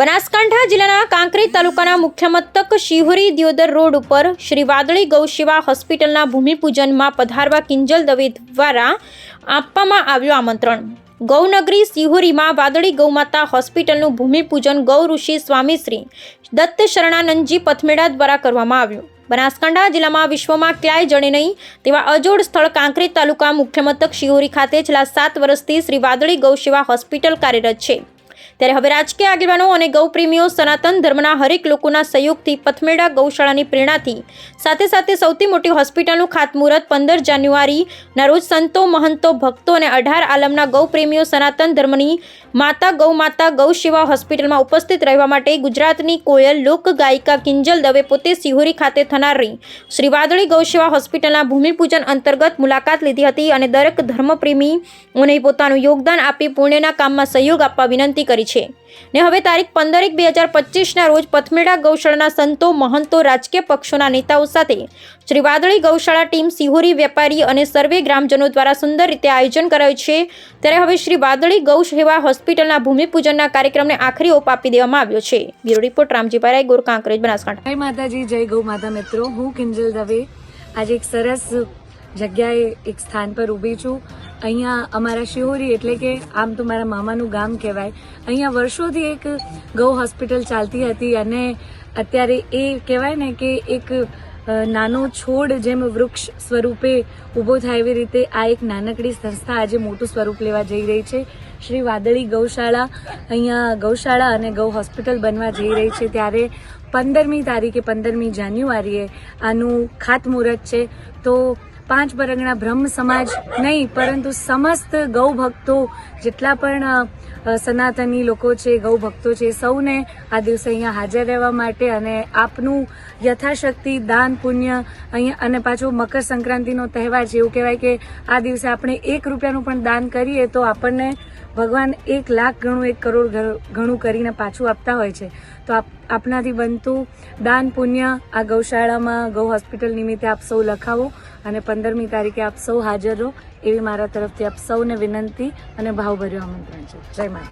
બનાસકાંઠા જિલ્લાના કાંકરી તાલુકાના મુખ્ય મથક શિહોરી દિયોદર રોડ ઉપર શ્રી વાદળી ગૌશેવા હોસ્પિટલના ભૂમિપૂજનમાં પધારવા કિંજલ દવે દ્વારા આપવામાં આવ્યું આમંત્રણ. ગૌનગરી શિહોરીમાં વાદળી ગૌમાતા હોસ્પિટલનું ભૂમિપૂજન ગૌ ઋષિ સ્વામી શ્રી દત્ત શરણાનંદજી પથમેડા દ્વારા કરવામાં આવ્યું. બનાસકાંઠા જિલ્લામાં વિશ્વમાં ક્યાંય જણે નહીં તેવા અજોડ સ્થળ કાંકરી તાલુકા મુખ્ય મથક શિહોરી ખાતે છેલ્લા સાત વર્ષથી શ્રી વાદળી ગૌસેવા હોસ્પિટલ કાર્યરત છે. ત્યારે હવે રાજકીય આગેવાનો અને ગૌપ્રેમીઓ સનાતન ધર્મના હરેક લોકોના સહયોગથી પથમેડા ગૌશાળાની પ્રેરણાથી સાથે સાથે સૌથી મોટી હોસ્પિટલનું ખાતમુહૂર્ત પંદર જાન્યુઆરીના રોજ સંતો, મહંતો, ભક્તો અને અઢાર આલમના ગૌપ્રેમીઓ સનાતન ધર્મની માતા ગૌ માતા ગૌ સેવા હોસ્પિટલમાં ઉપસ્થિત રહેવા માટે ગુજરાતની કોયલ લોક ગાયિકા કિંજલ દવે પોતે સિહોરી ખાતે થનારી શ્રી વાદળી ગૌસેવા હોસ્પિટલના ભૂમિપૂજન અંતર્ગત મુલાકાત લીધી હતી અને દરેક ધર્મપ્રેમીઓને પોતાનું યોગદાન આપી પુણ્યના કામમાં સહયોગ આપવા વિનંતી કરી છે. ને હવે તારીખ પંદર એક બે હજાર પચીસના રોજ પથમેડા ગૌશાળાના સંતો, મહંતો, રાજકીય પક્ષોના નેતાઓ સાથે શ્રી વાદળી ગૌશાળા ટીમ સિહોરી વેપારી અને સર્વે ગ્રામજનો દ્વારા સુંદર રીતે આયોજન કરાયું છે. ત્યારે હવે શ્રી વાદળી ગૌ સેવા હોસ્પિટલના ભૂમિપૂજનના કાર્યક્રમને આખરી ઓપ આપી દેવામાં આવ્યો છે. Bureau report Ramji Rai Gor Kankrej Banaskantha. જય માતાજી, જય ગૌ માતા મિત્રો. હું કિંજલ દવે. આજે એક સરસ જગ્યાએ એક સ્થાન પર ઊભી છું. અહીંયા અમારા શિહોરી એટલે કે આમ તો મારા મામાનું ગામ કહેવાય. અહીંયા વર્ષોથી એક ગૌ હોસ્પિટલ ચાલતી હતી અને અત્યારે એ કહેવાય ને કે એક નાનો છોડ જેમ વૃક્ષ સ્વરૂપે ઊભો થાય એવી રીતે આ એક નાનકડી સંસ્થા આજે મોટું સ્વરૂપ લેવા જઈ રહી છે. શ્રી વાદળી ગૌશાળા અહીંયા ગૌશાળા અને ગૌ હોસ્પિટલ બનવા જઈ રહી છે. ત્યારે પંદરમી તારીખે પંદરમી જાન્યુઆરીએ આનું ખાતમુહૂર્ત છે. તો પાંચ પરગણા બ્રહ્મ સમાજ નહીં, પરંતુ સમસ્ત ગૌ ભક્તો જેટલા પણ સનાતની લોકો છે ગૌ ભક્તો છે સૌને આ દિવસે અહીંયા હાજર રહેવા માટે અને આપનું યથાશક્તિ, દાન, પુણ્ય અહીંયા અને પાછો મકર સંક્રાંતિનો તહેવાર છે, એવું કહેવાય કે આ દિવસે આપણે એક રૂપિયાનું પણ દાન કરીએ તો આપણને ભગવાન એક લાખ ગણું, એક કરોડ ઘણું કરીને પાછું આપતા હોય છે. તો આપ, આપનાથી બનતું દાન, પુણ્ય આ ગૌશાળામાં, ગૌ હોસ્પિટલ નિમિત્તે આપ સૌ લખાવો અને પંદરમી તારીખે આપ સૌ હાજર રહો. એવી મારા તરફથી આપ સૌને વિનંતી અને ભાવભર્યું આમંત્રણ છે. જય માતા